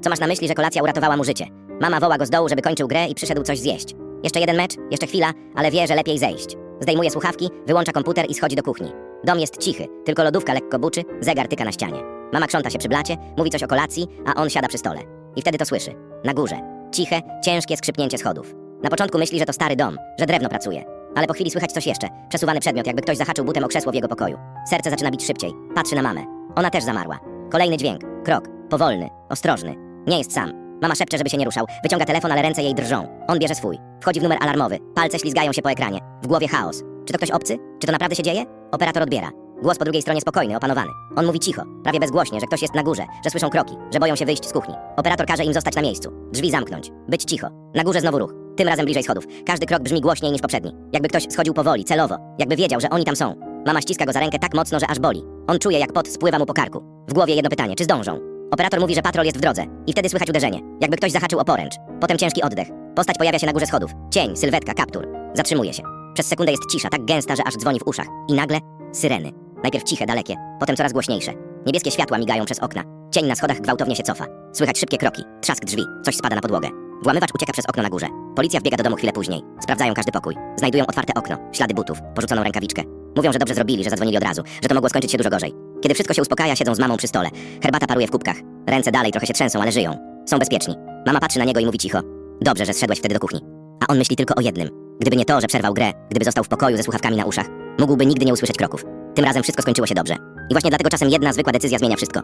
Co masz na myśli, że kolacja uratowała mu życie? Mama woła go z dołu, żeby kończył grę i przyszedł coś zjeść. Jeszcze jeden mecz, jeszcze chwila, ale wie, że lepiej zejść. Zdejmuje słuchawki, wyłącza komputer i schodzi do kuchni. Dom jest cichy, tylko lodówka lekko buczy, zegar tyka na ścianie. Mama krząta się przy blacie, mówi coś o kolacji, a on siada przy stole. I wtedy to słyszy. Na górze. Ciche, ciężkie skrzypnięcie schodów. Na początku myśli, że to stary dom, że drewno pracuje. Ale po chwili słychać coś jeszcze. Przesuwany przedmiot, jakby ktoś zahaczył butem o krzesło w jego pokoju. Serce zaczyna bić szybciej. Patrzy na mamę. Ona też zamarła. Kolejny dźwięk. Krok. Powolny. Ostrożny. Nie jest sam. Mama szepcze, żeby się nie ruszał. Wyciąga telefon, ale ręce jej drżą. On bierze swój. Wchodzi w numer alarmowy. Palce ślizgają się po ekranie. W głowie chaos. Czy to ktoś obcy? Czy to naprawdę się dzieje? Operator odbiera. Głos po drugiej stronie spokojny, opanowany. On mówi cicho, prawie bezgłośnie, że ktoś jest na górze, że słyszą kroki, że boją się wyjść z kuchni. Operator każe im zostać na miejscu. Drzwi zamknąć. Być cicho. Na górze znowu ruch. Tym razem bliżej schodów. Każdy krok brzmi głośniej niż poprzedni. Jakby ktoś schodził powoli, celowo. Jakby wiedział, że oni tam są. Mama ściska go za rękę tak mocno, że aż boli. On czuje, jak pot spływa mu po karku. W głowie jedno pytanie, czy zdążą? Operator mówi, że patrol jest w drodze. I wtedy słychać uderzenie. Jakby ktoś zahaczył o poręcz. Potem ciężki oddech. Postać pojawia się na górze schodów. Cień, sylwetka, kaptur. Zatrzymuje się. Przez sekundę jest cisza, tak gęsta, że aż dzwoni w uszach. I nagle syreny. Najpierw ciche, dalekie, potem coraz głośniejsze. Niebieskie światła migają przez okna. Cień na schodach gwałtownie się cofa. Słychać szybkie kroki, trzask drzwi, coś spada na podłogę. Włamywacz ucieka przez okno na górze. Policja wbiega do domu chwilę później. Sprawdzają każdy pokój. Znajdują otwarte okno, ślady butów, porzuconą rękawiczkę. Mówią, że dobrze zrobili, że zadzwonili od razu, że to mogło skończyć się dużo gorzej. Kiedy wszystko się uspokaja, siedzą z mamą przy stole. Herbata paruje w kubkach. Ręce dalej trochę się trzęsą, ale żyją. Są bezpieczni. Mama patrzy na niego i mówi cicho. Dobrze, że zszedłeś wtedy do kuchni. A on myśli tylko o jednym. Gdyby nie to, że przerwał grę, gdyby został w pokoju ze słuchawkami na uszach, mógłby nigdy nie usłyszeć kroków. Tym razem wszystko skończyło się dobrze. I właśnie dlatego czasem jedna zwykła decyzja zmienia wszystko.